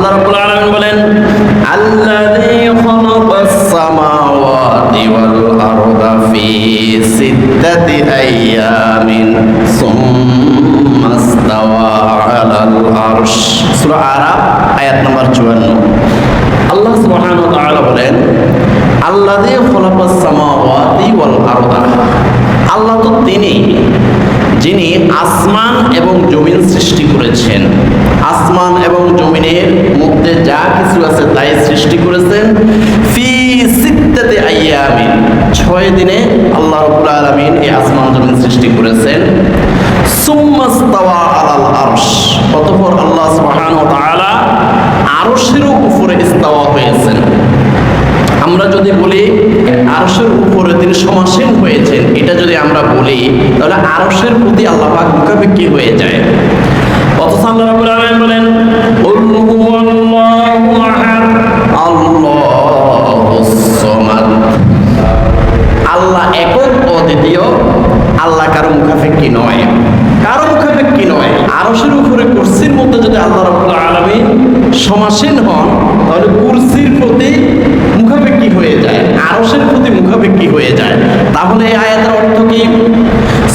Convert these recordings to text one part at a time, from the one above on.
আল্লাহ রাব্বুল আলামিন বলেন, আল্লাযী খালাকাস সামাওয়াতি ওয়াল আরদা ফি সিত্তাতি আইয়ামিন, সুম্মা ইস্তাওয়া আলাল আরশ। সূরা আরাফ, আয়াত নম্বর 54 আল্লাহ সুবহানাহু ওয়া তাআলা বলেন, আল্লাযী খালাকাস সামাওয়াতি ওয়াল আরদা। আল্লাহ তো তিনি, যিনি আসমান এবং জমিন সৃষ্টি করেছেন। আসমান এবং জমিনের মধ্যে যা কিছু আছে তাই সৃষ্টি করেছেন। ফি আইয়ামিন। ছয় দিনে আল্লাহ রাব্বুল আলামিন এই আসমান জমিন সৃষ্টি করেছেন। সুম্মাস্তাওয়া আলাল আরশ। অতঃপর আল্লাহ ওয়া তাআলা আরশের উপরে ইস্তাওয়া হয়েছেন। আমরা যদি বলি আরশের উপরে তিনি সমাসীন হয়েছেন, এটা যদি আমরা বলি, তাহলে আরশের প্রতি আল্লাহ পাক মুখাপেক্ষি হয়ে যায়। সমাসীন হন, তাহলে কুরসির প্রতি মুখাপেক্ষি হয়ে যায় আরসের প্রতি মুখাপেক্ষি হয়ে যায়। তাহলে এই আয়াতের অর্থ কি?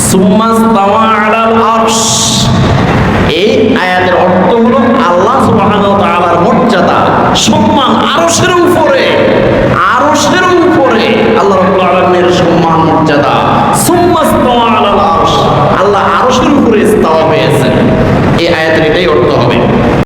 সুম্মাস তাওয়া